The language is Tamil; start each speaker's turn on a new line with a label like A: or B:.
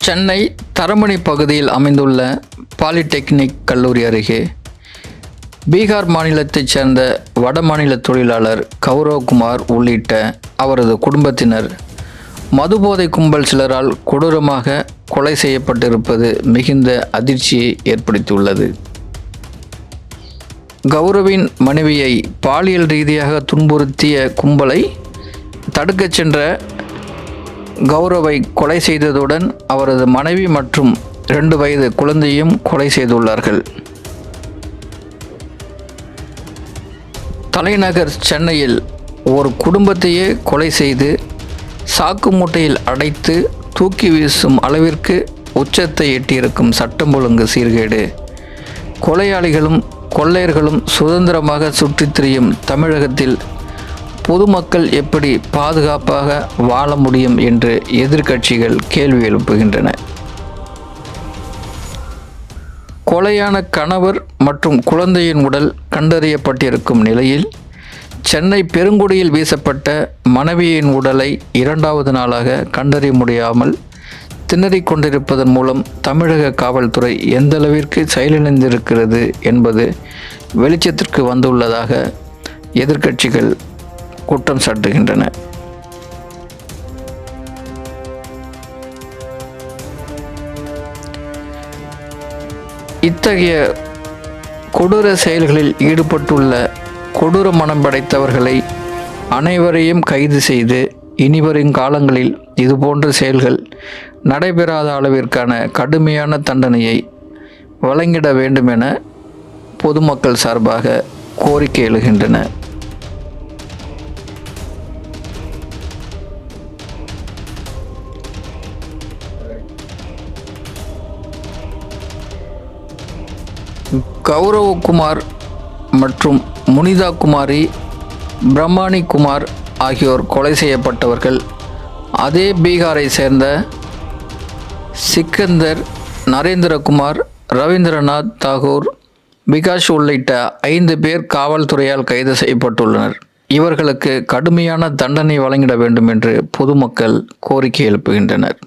A: சென்னை தரமணி பகுதியில் அமைந்துள்ள பாலிடெக்னிக் கல்லூரி அருகே பீகார் மாநிலத்தைச் சேர்ந்த வட மாநில தொழிலாளர் கௌரவகுமார் உள்ளிட்ட அவரது குடும்பத்தினர் மதுபோதை கும்பல் சிலரால் கொடூரமாக கொலை செய்யப்பட்டிருப்பது மிகுந்த அதிர்ச்சியை ஏற்படுத்தியுள்ளது. கௌரவின் மனைவியை பாலியல் ரீதியாக துன்புறுத்திய கும்பலை தடுக்கச் சென்ற கௌரவை கொலை செய்ததுடன் அவரது மனைவி மற்றும் இரண்டு வயது குழந்தையும் கொலை செய்துள்ளார்கள். தலைநகர் சென்னையில் ஒரு குடும்பத்தையே கொலை செய்து சாக்கு மூட்டையில் அடைத்து தூக்கி வீசும் அளவிற்கு உச்சத்தை எட்டியிருக்கும் சட்டம் ஒழுங்கு சீர்கேடு. கொலையாளிகளும் கொள்ளையர்களும் சுதந்திரமாக சுற்றித் திரியும் தமிழகத்தில் பொதுமக்கள் எப்படி பாதுகாப்பாக வாழ முடியும் என்று எதிர்க்கட்சிகள் கேள்வி எழுப்புகின்றன. கொலையான கணவர் மற்றும் குழந்தையின் உடல் கண்டறியப்பட்டிருக்கும் நிலையில் சென்னை பெருங்குடியில் வீசப்பட்ட மனைவியின் உடலை இரண்டாவது நாளாக கண்டறிய முடியாமல் திணறிக் கொண்டிருப்பதன் மூலம் தமிழக காவல்துறை எந்தளவிற்கு செயலிழந்திருக்கிறது என்பது வெளிச்சத்திற்கு வந்துள்ளதாக எதிர்க்கட்சிகள் குற்றம் சாட்டுகின்றன. இத்தகைய கொடூர செயல்களில் ஈடுபட்டுள்ள கொடூர மனம் படைத்தவர்களை அனைவரையும் கைது செய்து இனிவரும் காலங்களில் இதுபோன்ற செயல்கள் நடைபெறாத அளவிற்கான கடுமையான தண்டனையை வழங்கிட வேண்டும் என பொதுமக்கள் சார்பாக கோரிக்கை எழுகின்றன கௌரவகுமார் மற்றும் முனிதா குமாரி பிரம்மானி குமார் ஆகியோர் கொலை செய்யப்பட்டவர்கள். அதே பீகாரை சேர்ந்த சிக்கந்தர் நரேந்திரகுமார் ரவீந்திரநாத் தாகூர் விகாஷ் உள்ளிட்ட ஐந்து பேர் காவல்துறையால் கைது செய்யப்பட்டுள்ளனர். இவர்களுக்கு கடுமையான தண்டனை வழங்கிட வேண்டும் என்று பொதுமக்கள் கோரிக்கை எழுப்புகின்றனர்.